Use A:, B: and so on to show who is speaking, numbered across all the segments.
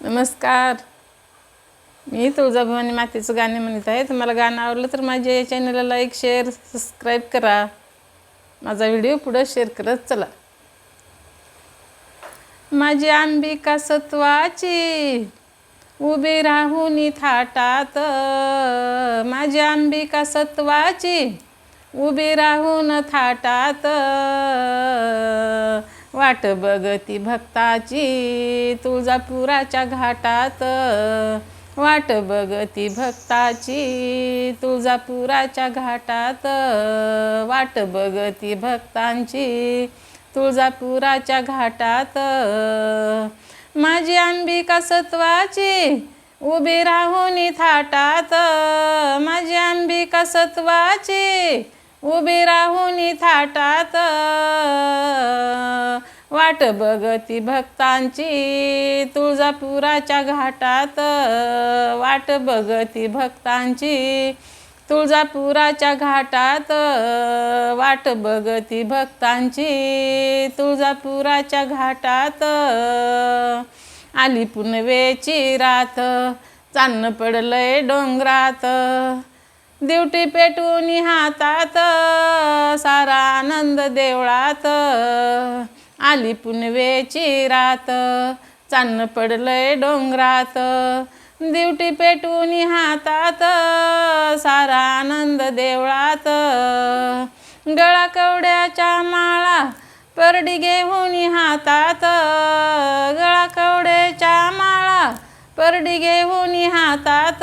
A: नमस्कार. मी तुळजाभवानी मातेचं गाणे म्हणत आहे. तुम्हाला गाणं आवडलं तर माझ्या या चॅनलला लाईक शेअर सबस्क्राईब करा. माझा व्हिडिओ पुढं शेअर करत चला. माझी अंबिका सत्वाची उभी राहून थाटात. माझी अंबिका सत्वाची उभी राहून थाटात. वाट बघती भक्ताची तुळजापुराच्या घाटात. वाट बघती भक्ताची तुळजापुराच्या घाटात. वाट बघती भक्तांची तुळजापुराच्या घाटात. माझी अंबिका सत्वाची उभी राहून थाटात. माझी अंबिका सत्वाची उभी राहून थाटात. वाट बघती भक्तांची तुळजापुराच्या घाटात. वाट बघती भक्तांची तुळजापुराच्या घाटात. वाट बघती भक्तांची तुळजापुराच्या घाटात. आली पुनवेची रात. चांदणं पडलंय डोंगरात. दिवटी पेटून हातात सारा आनंद देवळात. आली पुनवेची रात चांदणं पडलंय डोंगरात. दिवटी पेटून हातात सारा आनंद देवळात. गळा कवड्याच्या माळा परडी घेऊन हातात. गळा कवड्याच्या माळा परडी घेऊन हातात.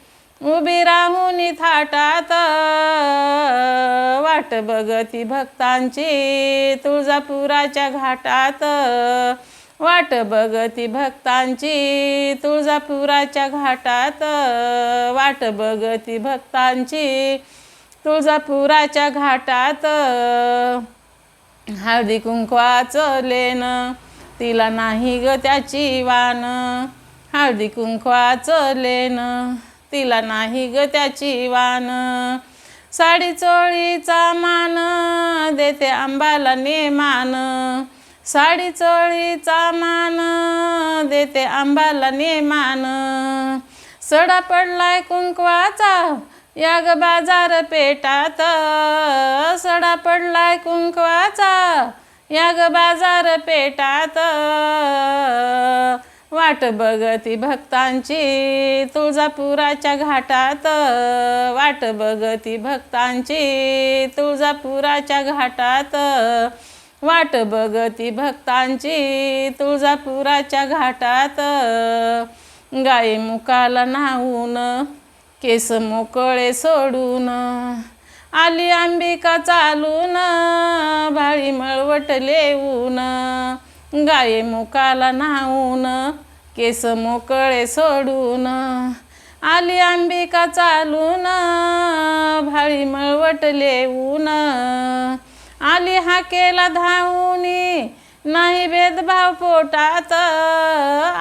A: उभी राहून थाटात. वाट बघती भक्तांची तुळजापुराच्या घाटात. वाट बघती भक्तांची तुळजापुराच्या घाटात. वाट बघती भक्तांची तुळजापुराच्या घाटात. हळदी कुंकवाचं लेन तिला नाही ग त्याची वान हळदी कुंकवाचं लेन तिला नाही ग त्याची वान. साडी चोळीचा मान देते आंबाला नेमान. साडी चोळीचा मान देते आंबाला नेमान. सडा पडलाय कुंकवाचा या ग बाजार पेटात. सडा पडलाय कुंकवाचा या ग बाजार पेटात. वाट बघती भक्तांची. तुळजापुराच्या घाटात वाट बघती भक्तांची. तुळजापुराच्या घाटात वाट बघती भक्तांची. तुळजापुराच्या घाटात गाई मुकाला नाहून केस मोकळे सोडून आली अंबिका चालून भाळी मळवट लेऊन गाये मुकाला नाहून केस मोकळे सोडून आली अंबिका चालून भाळी मळवट ऊन. आली हाकेला धावूनी नाही भेदभाव पोटात.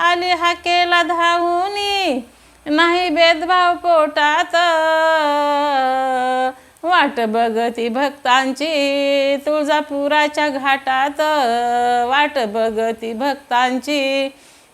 A: आली हाकेला धावूनी नाही भेदभाव पोटात. वाट बघती भक्तांची तुळजापुराच्या घाटात. वाट बघती भक्तांची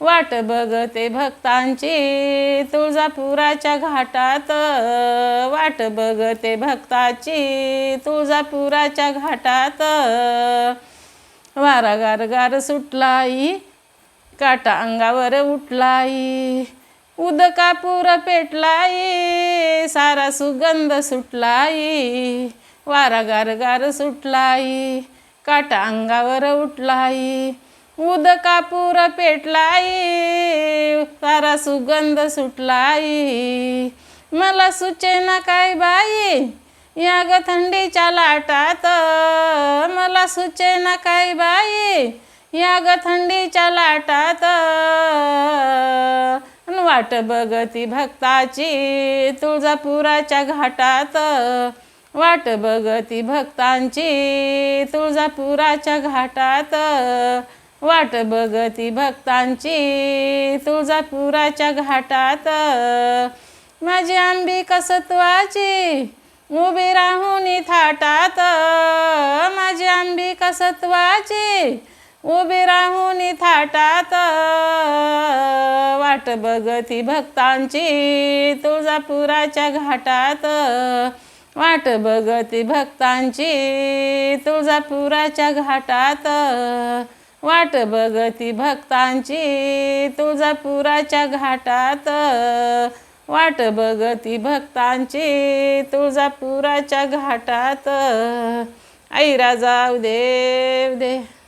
A: वाट बघते भक्तांची. तुळजापुराच्या घाटात वाट बघते भक्ताची. तुळजापुराच्या घाटात वारा गार गार सुटलाई काटा अंगावर उठलाई उदकापूर पेटलाई सारा सुगंध सुटलाई वारा गार गार सुटलाई काटा अंगावर उठलाई उद कापूर पेटलाई सारा सुगंध सुटलाई. मला सुचेना काय बाई या ग थंडीच्या लाटात. मला सुचेना काय बाई या ग थंडीच्या लाटात. वाट बघती भक्ताची तुळजापुराच्या घाटात. वाट बघती भक्तांची तुळजापुराच्या घाटात. वाट बघती भक्तांची तुळजापुराच्या घाटात. माझी आंबी कसत्वाची उभी राहून थाटात. माझी आंबी कसत्वाची उभी राहून थाटात. वाट बघती भक्तांची तुळजापुराच्या घाटात. वाट बघती भक्तांची तुळजापुराच्या घाटात. वाट बघती भक्तांची तुळजापुराच्या घाटात. वाट बघती भक्तांची तुळजापुराच्या घाटात. आई राजा देव दे.